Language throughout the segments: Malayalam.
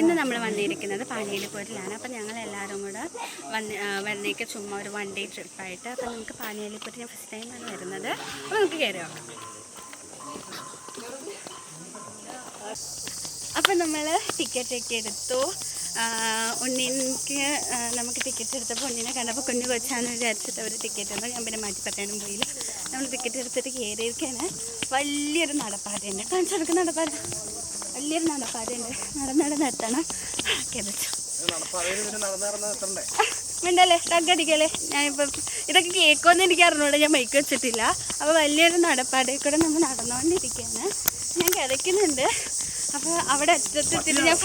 ഇന്ന് നമ്മൾ വന്നിരിക്കുന്നത് പാനിയലിപ്പൊരിലാണ് അപ്പോൾ ഞങ്ങൾ എല്ലാവരും കൂടെ വന്ന് വരുന്നേക്ക് ചുമ്മാ ഒരു വൺ ഡേ ട്രിപ്പായിട്ട് അപ്പോൾ നമുക്ക് പാനിയലിപ്പൊരി ഞാൻ ഫസ്റ്റ് ടൈമാണ് വരുന്നത്. അപ്പോൾ നമുക്ക് കയറി നോക്കാം. അപ്പം നമ്മൾ ടിക്കറ്റൊക്കെ എടുത്തു. ഉണ്ണിക്ക് നമുക്ക് ടിക്കറ്റ് എടുത്തപ്പോൾ ഉണ്ണിനെ കണ്ടപ്പോൾ കുഞ്ഞു കൊച്ചാന്ന് വിചാരിച്ചിട്ട് അവർ ടിക്കറ്റ് എടുത്തു. ഞാൻ പിന്നെ മാറ്റി പറ്റാനും പോയില്ല. നമ്മൾ ടിക്കറ്റ് എടുത്തിട്ട് കയറിയിരിക്കാൻ വലിയൊരു നടപ്പാതയുണ്ട് കാണിച്ചു കൊടുക്കുന്ന നടപ്പാത. വലിയൊരു നടപ്പാതയുണ്ട്. നടന്ന് നടന്ന് എത്തണം കിതച്ചു മിണ്ടല്ലേ? ടഗടിക്കല്ലേ ഞാനിപ്പം ഇതൊക്കെ കേൾക്കുമെന്ന് എനിക്ക് അറിഞ്ഞൂടെ. ഞാൻ മൈക്ക് വെച്ചിട്ടില്ല. അപ്പോൾ വലിയൊരു നടപ്പാടയിൽ കൂടെ നമ്മൾ നടന്നുകൊണ്ടിരിക്കുകയാണ്. ഞാൻ കിതയ്ക്കുന്നുണ്ട് അപ്പോൾ അവിടെ അറ്റത്തെത്തിയിട്ട് ഞാൻ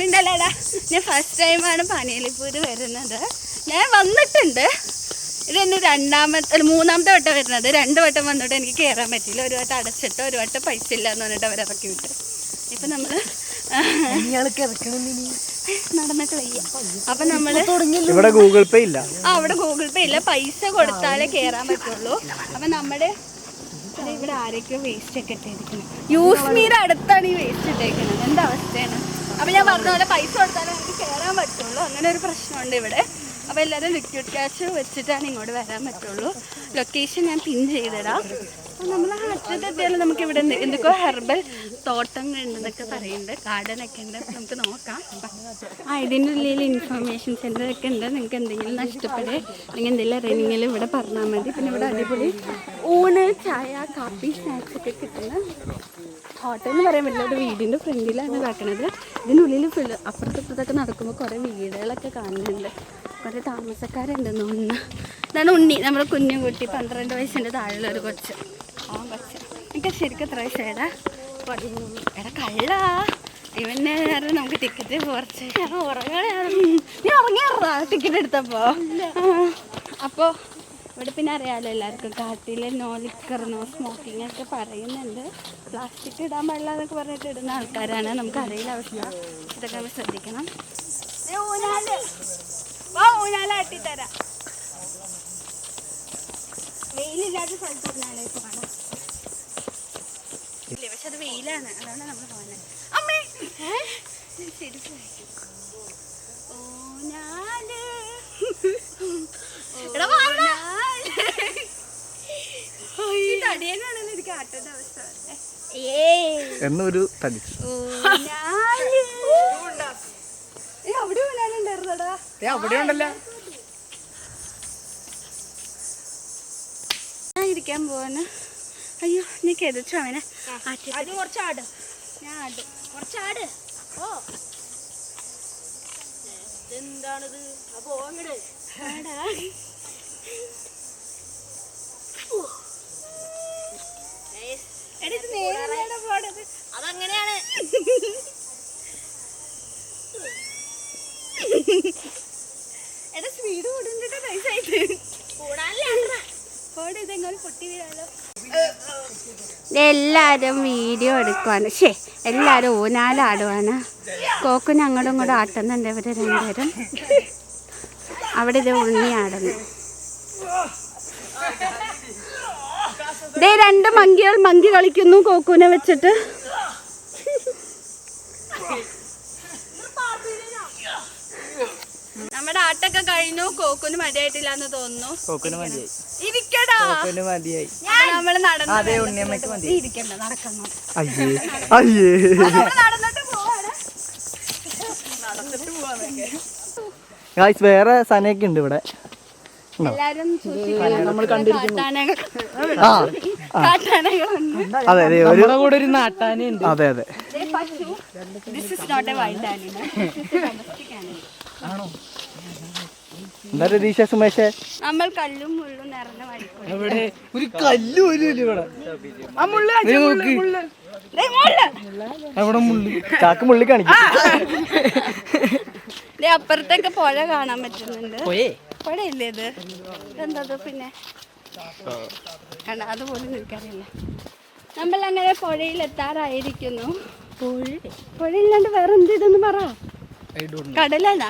മിണ്ടല്ലേടാ. ഞാൻ ഫസ്റ്റ് ടൈമാണ് പാനേലിപ്പൂര് വരുന്നത്. ഞാൻ വന്നിട്ടുണ്ട്. ഇത് ഇതെന്നെ രണ്ടാമത്തെ ഒരു മൂന്നാമത്തെ വട്ടം വരുന്നത്. രണ്ട് വട്ടം വന്നിട്ട് എനിക്ക് കയറാൻ പറ്റിയില്ല. ഒരു വട്ടം അടച്ചിട്ട് ഒരു വട്ടം പൈസ ഇല്ല എന്ന് പറഞ്ഞിട്ട് അവർ ഇറക്കി വിട്ട്. ഇപ്പം നമ്മൾ നടന്നിട്ട് വയ്യ. അപ്പം നമ്മൾ ഇവിടെ ഗൂഗിൾ പേ ഇല്ല. ആ അവിടെ ഗൂഗിൾ പേ ഇല്ല. പൈസ കൊടുത്താലേ കേറാൻ പറ്റുള്ളൂ. അപ്പം നമ്മുടെ ഇവിടെ ആരൊക്കെയോ വേസ്റ്റ് ഒക്കെ ഇട്ടേക്കുന്നത് യൂസ് മീര അടുത്താണ് ഈ വേസ്റ്റ് ഇട്ടേക്കുന്നത്. എന്താ അവസ്ഥയാണ്? അപ്പം ഞാൻ പറഞ്ഞ പോലെ പൈസ കൊടുത്താലേ നമുക്ക് കയറാൻ പറ്റുള്ളൂ. അങ്ങനെ ഒരു പ്രശ്നമുണ്ട് ഇവിടെ. അപ്പോൾ എല്ലാവരും ലിക്വിഡ് ക്യാഷ് വെച്ചിട്ടാണ് ഇങ്ങോട്ട് വരാൻ പറ്റുള്ളൂ. ലൊക്കേഷൻ ഞാൻ പിൻ ചെയ്തിടാം. നമ്മൾ എത്തിയാലും നമുക്ക് ഇവിടെ എന്ത് എന്തൊക്കെയോ ഹെർബൽ തോട്ടങ്ങൾ ഉണ്ടെന്നൊക്കെ പറയുന്നുണ്ട് ഗാർഡൻ ഒക്കെ ഉണ്ട് നമുക്ക് നോക്കാം. ആ ഇതിന്റെ ഉള്ളിൽ ഇൻഫർമേഷൻ സെന്റർ ഒക്കെ ഉണ്ട്. നിങ്ങൾക്ക് എന്തെങ്കിലും നഷ്ടപ്പെടുക അല്ലെങ്കിൽ എന്തെങ്കിലും അറിയണമെങ്കിൽ ഇവിടെ പറഞ്ഞാൽ മതി. പിന്നെ ഇവിടെ അടിപൊളി ഊണ് ചായ കാപ്പി സ്നാക്സ് ഒക്കെ കിട്ടുന്ന ഹോട്ടൽ എന്ന് പറയാൻ പറ്റില്ല. ഒരു വീടിന്റെ ഫ്രണ്ടിലാണ് ഇതാക്കണത് ഇതിനുള്ളിൽ ഫുള്ള് അപ്പുറത്തപ്പുറത്തൊക്കെ നടക്കുമ്പോൾ കുറേ വീടുകളൊക്കെ കാണുന്നുണ്ട്. കുറേ താമസക്കാരുണ്ടെന്ന് തോന്നുന്നു. ഇതാണ് ഉണ്ണി. നമ്മുടെ കുഞ്ഞുകുട്ടി പന്ത്രണ്ട് വയസ്സിന്റെ താഴെയുള്ള ഒരു കൊച്ച്. ആ പച്ച എനിക്ക് ശരിക്കും എത്ര പതിമൂന്ന് എടാ കള്ള. ഇവനെ കാരണം നമുക്ക് ടിക്കറ്റ് കുറച്ച്. നീ ഉറങ്ങിയാ ടിക്കറ്റ് എടുത്തപ്പോ അപ്പോൾ ഇവിടെ പിന്നെ അറിയാലോ എല്ലാവർക്കും കാട്ടിൽ നോ ലിക്കർ നോ സ്മോക്കിംഗ് ഒക്കെ പറയുന്നുണ്ട്. പ്ലാസ്റ്റിക് ഇടാൻ പാടില്ല എന്നൊക്കെ പറഞ്ഞിട്ട് ഇടുന്ന ആൾക്കാരാണ്. നമുക്ക് അറിയില്ല പക്ഷേ ഇതൊക്കെ നമ്മൾ ശ്രദ്ധിക്കണം. ഊഞ്ഞാലാട്ടിത്തരാം വെയിലില്ലാത്ത സ്ഥലത്ത് ഊഞ്ഞാലേക്ക് ഇല്ല പക്ഷെ അത് വെയിലാണ്. അതാണ് നമ്മൾ പോകുന്നത് അമ്മേ! ഏ? ശരി ശരി. ഊഞ്ഞാൽ. തടിയനാണല്ലോ എനിക്ക് ആട്ടേണ്ട അവസ്ഥ എന്നൊരു തടി. അവിടെ ഊഞ്ഞാലുണ്ടായിരുന്നോടാ അവിടെ ഉണ്ടല്ലോ. ഞാൻ ഇരിക്കാൻ പോവാണ്. അയ്യോ നീ കെതിച്ചു അവനെ? അത് ആട്. ഞാൻ ആട്. കുറച്ച് ആട്. ഓ. എന്താണിത് അപ്പോ അങ്ങട്. അതങ്ങനെയാണ്. എടാ സ്പീഡ് കൂടുന്നുണ്ട് കൂടാനല്ലേ പോടെ ഇതെങ്ങനെ പൊട്ടി വീഴാലോ. എല്ലാവരും വീഡിയോ എടുക്കുവാണ്. ഷേ എല്ലാവരും ഊനാലാടുവാണ് കോക്കു അങ്ങോട്ടും കൂടെ ആട്ടുന്നുണ്ട് ഇവർ രണ്ടുപേരും. അവിടെ ഇത് ഉണ്ണിയാടുന്നു ദേ രണ്ട് മങ്കികൾ മങ്കി കളിക്കുന്നു കോക്കുവിനെ വെച്ചിട്ട്. നമ്മുടെ ആട്ടൊക്കെ കഴിഞ്ഞു. കോക്കുന് മടിയായിട്ടില്ല എന്ന് തോന്നുന്നു. കോക്കുന് മതിയായി. ഇരിക്കടാ. കോക്കിന് മതിയായി. നമ്മൾ നടന്നു അതെ ഉണ്ണിയമ്മയ്ക്ക് മതി ഇരിക്കണ്ട നടക്കുന്നു അയ്യേ അയ്യേ. നടന്നിട്ട് പോവാണ്. ഗായ്സ് വേറെ സനയൊക്കെ ഉണ്ട് ഇവിടെ. നമ്മൾ അതെ അതെ. ഒരു കൂടെ ഒരു നാട്ടാനുണ്ട് അതെ അതെ. ദേ പശു. This is not a wild animal domestic Ratheesh സുമേഷേ? നമ്മൾ കല്ലും മുള്ളും നിറഞ്ഞ വഴിക്കൂടെ ഇവിടെ ഒരു കല്ല് പോലും ഇവിടെ. ആ മുള്ള് അവിടെ മുള്ളി ചാക്ക് മുള്ളി കാണിക്കും. അപ്പുറത്തൊക്കെ പുഴ കാണാൻ പറ്റുന്നുണ്ട്. പോയേ പുഴയില്ലേ ഇത്? എന്തത് പിന്നെ? കണ്ട അതുപോലും നിൽക്കാറില്ല നമ്മൾ അങ്ങനെ പുഴയിൽ എത്താറായിരിക്കുന്നു. പുഴയില്ലാണ്ട് വേറെ എന്ത് ഇതെന്ന് പറ. കടലല്ല.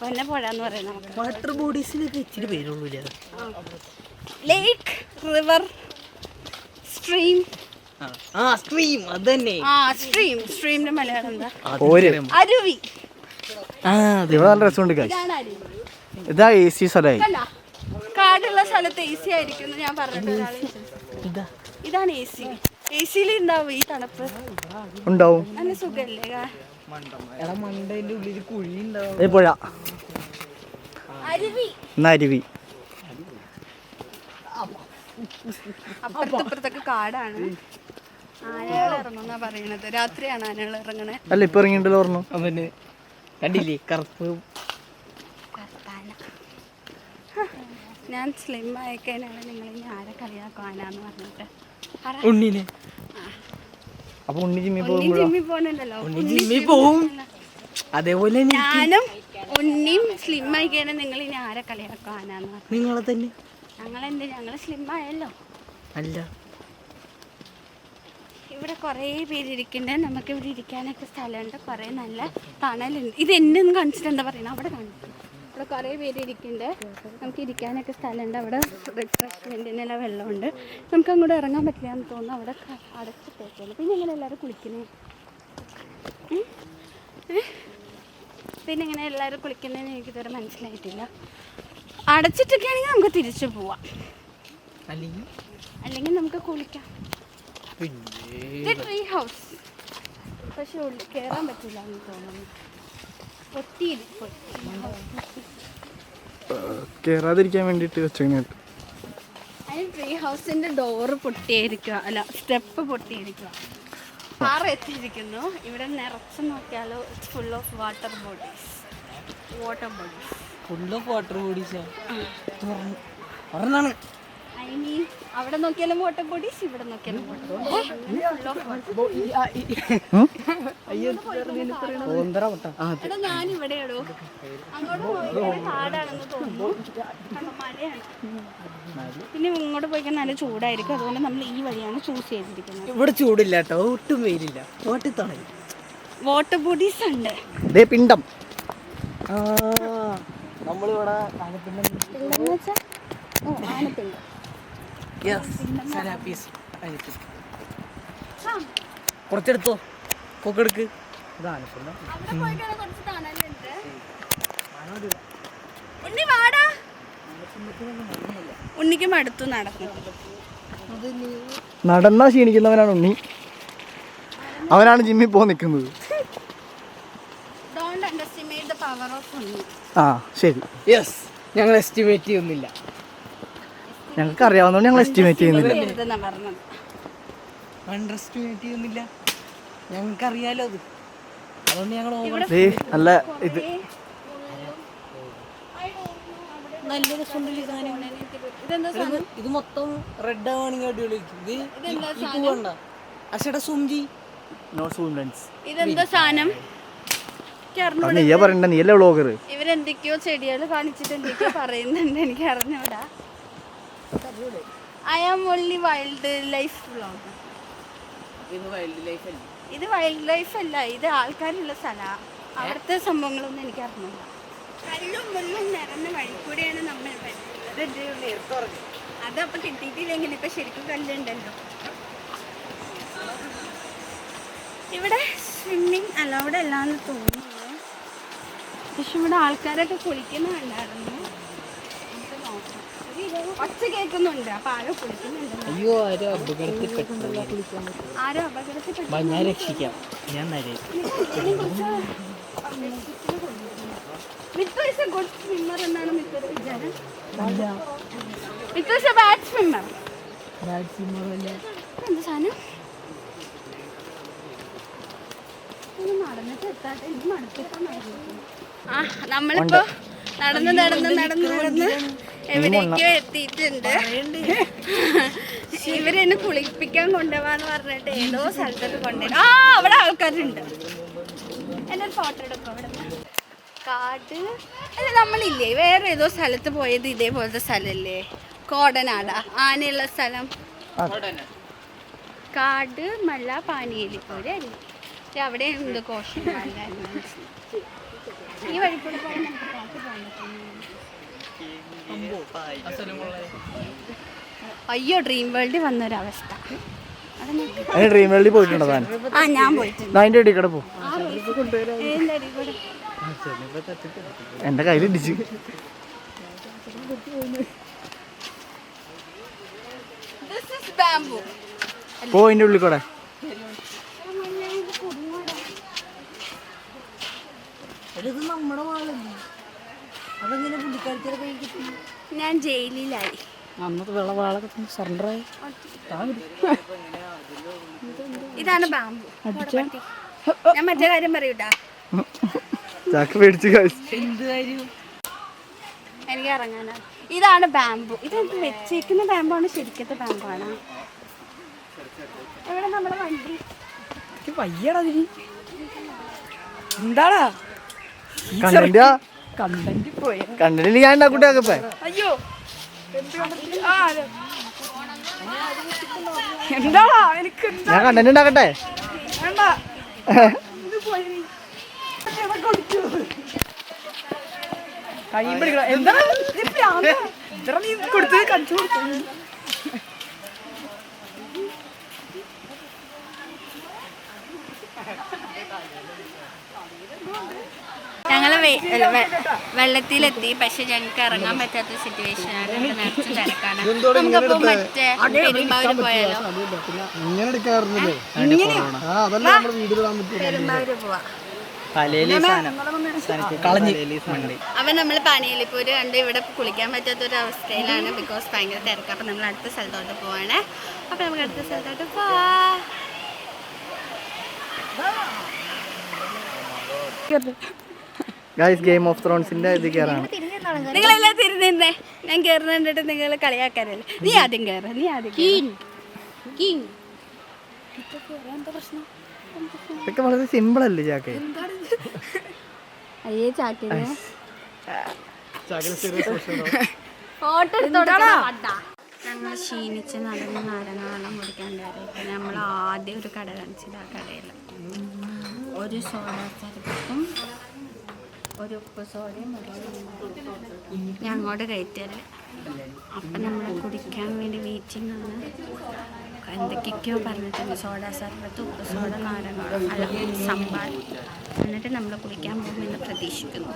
പൊന്നെ പുഴ എന്ന് പറയാം നമുക്ക്. വാട്ടർ ബോഡീസിനൊക്കെ ഇച്ചിരി പേരുള്ളൂ ലേക്ക് റിവർ സ്ട്രീം ആ സ്ട്രീം അത് തന്നെ ആ സ്ട്രീം സ്ട്രീമിന്റെ മലയാളം എന്താ? അരുവി. ആ ഇവിടെ നല്ല രസമുണ്ട് ഇതാ എ സി സ്ഥലമായി. കണ്ട? കാടുള്ള സ്ഥലത്ത് എ സി ആയിരിക്കും എന്ന് ഞാൻ പറഞ്ഞിട്ട് ഒരാളെ ഇതാണ് എ സി എ സിയിൽ ഉണ്ടാവും ഈ തണുപ്പ്. ഉണ്ടാവും. നല്ല സുഖല്ലേ കാ- എടാ മണ്ടേന്റെ ഉള്ളിൽ കുഴി ഉണ്ടാവും. പുഴ. എന്നാ അരുവി. കാടാണ്. ആനകൾ ഇറങ്ങുന്നാ പറയണത്. രാത്രിയാണ് ആനകൾ ഇറങ്ങണേ. അല്ല ഇപ്പൊ ഇറങ്ങിണ്ടല്ലോ പറഞ്ഞു അവന് കണ്ടില്ലേ? കറുപ്പ്. ഞാൻ സ്ലിം ആയിക്കാനാണ് നിങ്ങൾ ഇനി ആരെ കളിയാക്കാനാന്ന് പറഞ്ഞിട്ട്. പറ. ഉണ്ണിനെ. അപ്പൊ ഉണ്ണി ജിമ്മി പോകുമ്പോഴാ? ജിമ്മിൽ പോകണുണ്ടല്ലോ ഉണ്ണി ജിമ്മിൽ പോവും. അതേപോലെ തന്നെ ഞാനും ഉണ്ണിയും സ്ലിം ആയിക്കഴിഞ്ഞാൽ നിങ്ങൾ ഇനി ആരെ കളിയാക്കാനാന്ന് നിങ്ങളെ തന്നെ? ഞങ്ങളെന്ത്? ഞങ്ങൾ സ്ലിം ആയല്ലോ അല്ല. ഇവിടെ കുറേ പേര് ഇരിക്കുന്നുണ്ട് നമുക്ക് ഇവിടെ ഇരിക്കാനൊക്കെ സ്ഥലമുണ്ട്. കുറേ നല്ല തണലുണ്ട്. ഇത് എന്നെ കാണിച്ചിട്ട് എന്താ പറയുന്നത് അവിടെ കാണിക്കും. ഇവിടെ കുറേ പേര് ഇരിക്കുന്നുണ്ട്. നമുക്ക് ഇരിക്കാനൊക്കെ സ്ഥലമുണ്ട്. അവിടെ റിഫ്രഷ്മെന്റിനെല്ലാം വെള്ളമുണ്ട്. നമുക്ക് അങ്ങോട്ട് ഇറങ്ങാൻ പറ്റില്ല എന്ന് തോന്നുന്നു. അവിടെ അടച്ച് അടച്ചിട്ടേക്കുള്ളൂ പിന്നെ എങ്ങനെ എല്ലാവരും കുളിക്കുന്നേ? പിന്നെ ഇങ്ങനെ എല്ലാവരും കുളിക്കുന്നതിന് എനിക്കിതുവരെ മനസ്സിലായിട്ടില്ല. അടച്ചിട്ടൊക്കെ ആണെങ്കിൽ നമുക്ക് തിരിച്ചു പോവാം. അല്ലെങ്കിൽ? അല്ലെങ്കിൽ നമുക്ക് കുളിക്കാം. പിന്നെ ട്രീ ഹൗസ് പക്ഷെ ഉള്ളിൽ കയറാൻ പറ്റില്ല എന്ന് തോന്നുന്നു പൊട്ടിയിരിക്കും കേറാതിരിക്കാൻ വേണ്ടിട്ട് വെച്ചങ്ങനെ അതിന് ട്രീ ഹൗസിന്റെ ഡോറ് പൊട്ടിയിരിക്കുക അല്ല സ്റ്റെപ്പ് പൊട്ടിയിരിക്കുക. പാറ എത്തിയിരിക്കുന്നു. ഇവിടെ നിറച്ച് നോക്കിയാലോ it's full of water bodies water bodies full of water bodies പറഞ്ഞാണ് ഐ മീൻ അവിടെ നോക്കിയാലും വാട്ടർ ബോഡീസ് ഇവിടെ നോക്കിയാലും ഞാൻ ഇവിടെയാടോ അങ്ങോട്ട് പോയി കാടാണെന്ന് തോന്നുന്നു. പിന്നെ ഇങ്ങോട്ട് പോയി നല്ല ചൂടായിരിക്കും. അതുകൊണ്ട് നമ്മൾ ഈ വഴിയാണ് ചൂസ് ചെയ്തിരിക്കുന്നത്. ഇവിടെ ചൂടില്ല കേട്ടോ ഒട്ടും വെയിലില്ല. വാട്ടർ ബോഡീസ് ഉണ്ട്. പിണ്ടം. നമ്മളിവിടെ പിണ്ടെന്ന് വെച്ചാ ഓ ആനപ്പിണ്ട് യെസ് സലാപ്പീസ് അയച്ചു ആ കുറച്ചെടുത്തോ. പൊക്കെടുക്ക് ഇതാണ് ഉണ്ണിക്ക് മടുത്തു നടന്നു. നടന്നാ ക്ഷീണിക്കുന്നവനാണ് ഉണ്ണി. അവനാണ് ജിമ്മിൽ പോ നിൽക്കുന്നത്. Don't underestimate the power of Unni. ആ ശരി. യെസ് ഞങ്ങൾ എസ്റ്റിമേറ്റ് ചെയ്യുന്നില്ല. ഞങ്ങൾക്ക് അറിയാവുന്നതുകൊണ്ട് ഞങ്ങൾ എസ്റ്റിമേറ്റ് ചെയ്യുന്നില്ല. ഞങ്ങൾക്കറിയാലോ അത്. അതുകൊണ്ട് ഞങ്ങൾ നല്ല ഇത്. നല്ല രസമുണ്ടല്ലേ സാധനം. സാധനം? ഇത് മൊത്തം റെഡ് ആവാണെങ്കിൽ അടിപൊളിയായിരിക്കും ഇത് ഈ പൂവണ്ട? അശയുടെ സുംജി. നോ ലെൻസ് ഇതെന്താ സാധനം? പറയണ്ട? നീയല്ലേ വ്ളോഗർ ഇവരെന്തൊക്കെയോ ചെടികൾ കാണിച്ചിട്ട് എന്തൊക്കെയോ പറയുന്നുണ്ട്. എനിക്ക് അറിഞ്ഞൂടാ I am only wildlife vlog ഇത് വൈൽഡ് ലൈഫ് അല്ല? ഇത് വൈൽഡ് ലൈഫ് അല്ല ഇത് ആൾക്കാരുള്ള സ്ഥലമാണ് അവിടുത്തെ സംഭവങ്ങളൊന്നും എനിക്ക് അറിഞ്ഞില്ല കല്ലും മുള്ളും നിറഞ്ഞ വഴി കൂടെയാണ് നമ്മൾ അതപ്പൊ കിട്ടിയിട്ടില്ലെങ്കിൽ ഇപ്പൊ ശരിക്കും കല്ലുണ്ടല്ലോ. ഇവിടെ സ്വിമ്മിങ് അല്ല അവിടെ അല്ലാന്ന് തോന്നുന്നു. പക്ഷെ ഇവിടെ ആൾക്കാരൊക്കെ കുളിക്കുന്ന കണ്ടായിരുന്നു നമുക്ക് നോക്കാം. ഒരു ഒച്ച കേൾക്കുന്നുണ്ട്. അപ്പൊ ആരോ കുളിക്കുന്നുണ്ട് അയ്യോ ആരോ അപകടത്തിൽ ആരോ അപകടത്തിൽ ഞാൻ രക്ഷിക്കാം. ഞാൻ നരേ Mithu is a good swimmer എന്നാണ് മിത്തു വിചാരം. Mithu is a bad swimmer എന്താ സാധനം? നടന്നിട്ട് എത്താട്ടെ എനിക്ക് മടുത്തിട്ടാ നടക്കുന്നത്. ആ നമ്മളിപ്പോ നടന്ന് നടന്ന് നടന്ന് നടന്ന് എവിടേക്കോ എത്തിയിട്ടുണ്ട്. ഇവരെന്നെ കുളിപ്പിക്കാൻ കൊണ്ടുപോവാന്ന് പറഞ്ഞിട്ട് ഏതോ സ്ഥലത്തൊക്കെ കൊണ്ടുപോയി ആ അവിടെ ആൾക്കാരുണ്ട്. ഒരു ഫോട്ടോ എടുക്കും അവിടെ? കാട്. അല്ല നമ്മളില്ലേ വേറെ ഏതോ സ്ഥലത്ത് പോയത് ഇതേപോലത്തെ സ്ഥലല്ലേ? കോടനാടാ ആനയുള്ള സ്ഥലം. കാട് മല പാനിയേലിപ്പോരെ അല്ലേ. അവിടെ എന്ത് കോഷം ഈ വഴി കൂടെ പോയാൽ നമുക്ക് പാട്ട് പോകാൻ അയ്യോ ഡ്രീം വേൾഡിൽ വന്നൊരവസ്ഥ ഡ്രീം വേൾഡിൽ പോയിട്ടുണ്ടോ താൻ? ആ ഞാൻ പോയിട്ടുണ്ട്. അതിന്റെ ഇടയിൽ പോ. കൂടെ? എന്റെ കയ്യിൽ ഇടിച്ച്. This is bamboo. പോ അതിന്റെ ഉള്ളിൽ കൂടെ. ഇത് നമ്മുടെ വാളല്ലേ? അതെങ്ങനെ പുള്ളിക്കാരത്തിയുടെ കൈ കിട്ടി? ഞാൻ ജയിലിലായി. അന്നത്തെ വെള്ള വാളൊക്കെ സറണ്ടറായി ഇതാണ് ബാമ്പു. ഞാൻ മറ്റേ കാര്യം പറയൂട്ടാ? ചാക്ക് പേടിച്ച് എനിക്ക് ഇറങ്ങാനാണ് ഇതാണ് ബാമ്പു. ഇത് വെച്ചേക്കുന്ന ബാമ്പാണ് ശരിക്കത്തെ ബാമ്പാണ്. എവിടെ നമ്മുടെ വണ്ടി? വയ്യടാ എന്താടാ? കണ്ടന്റ് കണ്ടന്റ് ഞാൻ ഉണ്ടാക്കൂട്ടേ അയ്യോ ഞാൻ കണ്ടന്റ് ഉണ്ടാക്കട്ടെ? വേണ്ട. കൈ പിടിക്കണം എന്താണ് നീ ഭ്രാന്താ? ഇത്ര നീ കൊടുത്ത് കഞ്ചു കൊടുത്തു ഞങ്ങൾ വെള്ളത്തിലെത്തി. പക്ഷെ ഞങ്ങൾക്ക് ഇറങ്ങാൻ പറ്റാത്ത സിറ്റുവേഷൻ ആണ്. നിറച്ച് തിരക്കാണ്. നമുക്കപ്പോ മറ്റേ പെരുമ്പാവൂര് പോയാലോ? പെരുമ്പാവൂര് പോവാ. അവൻ നമ്മൾ പണിയിലിപ്പൂര് കണ്ട് ഇവിടെ കുളിക്കാൻ പറ്റാത്ത ഒരു അവസ്ഥയിലാണ് ബിക്കോസ് ഭയങ്കര തിരക്ക്. അപ്പൊ നമ്മൾ അടുത്ത സ്ഥലത്തോട്ട് പോവാണ്. അപ്പൊ നമുക്ക് അടുത്ത സ്ഥലത്തോട്ട് പോവാ. ഗൈസ് ഗെയിം ഓഫ് ത്രോൺസിന്റെ ഇത് നിങ്ങൾ നിങ്ങളെല്ലാം തിരിഞ്ഞേ ഞാൻ കയറുന്ന കണ്ടിട്ട് നിങ്ങൾ കളിയാക്കാനല്ലേ. നീ ആദ്യം കയറ നീ ആദ്യം കിങ്. ഇതൊക്കെ വളരെ സിമ്പിൾ അല്ലേ ചാക്കെ? അയ്യേ ചാക്കേ ഞങ്ങൾ ക്ഷീണിച്ച് നടന്ന് നാരങ്ങ വെള്ളം കുടിക്കാൻ കയറിയിട്ട് നമ്മൾ ആദ്യം ഒരു കട കാണിച്ചത് ആ കടയിൽ ഒരു സോഡ ചരക്കും ഒരു ഉപ്പ് സോഡയും അങ്ങോട്ട് കയറ്റല്ലേ അപ്പം നമ്മൾ കുടിക്കാൻ വേണ്ടി വെയിറ്റിംഗ് ആണ്. എന്തൊക്കെയൊക്കെയോ പറഞ്ഞിട്ടുണ്ട്. സോഡ സർബത്ത് ഉപ്പ് സോഡ നാരങ്ങ അല്ല എന്നിട്ട് നമ്മൾ കുടിക്കാൻ പോകുമെന്ന് പ്രതീക്ഷിക്കുന്നു.